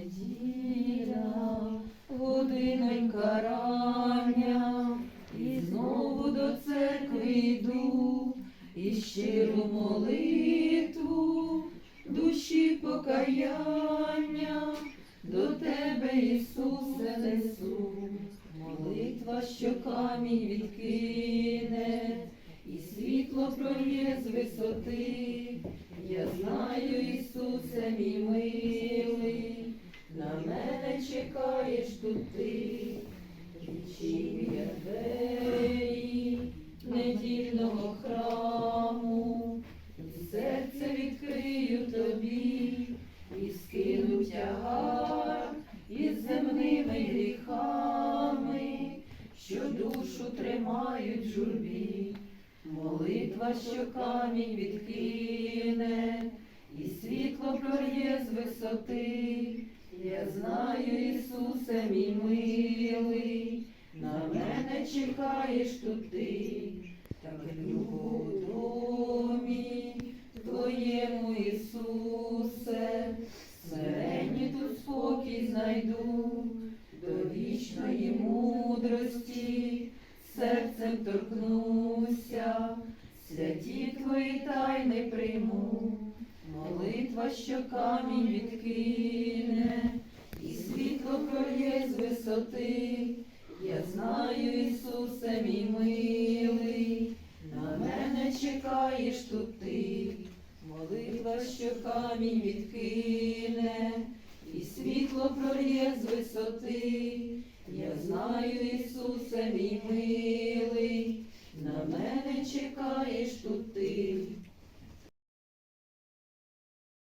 неділя, годинонька рання, і знову до церкви йду, і щиру молитву, душі покаяння, до тебе, Ісусе, несу. Молитва, що камінь відкине, і світло пролє з висоти. Я знаю, Ісусе, мій милий, чекаєш тут ти, відчинь двері недільного храму, і серце відкрию тобі, і скину тягар із земними гріхами, що душу тримають журбі. Молитва, що камінь відкине, і світло прольє з висоти. На мене чекаєш тут ти, так у домі Твоєму Ісусе, смиренні тут спокій знайду, до вічної мудрості. Серцем торкнуся, святі твої тайни прийму, молитва, що камінь відкине, і світло пролє з висоти. Ісусе, мій милий, на мене чекаєш тут ти, молитва, що камінь відкине, і світло пролє з висоти. Я знаю, Ісусе, мій милий,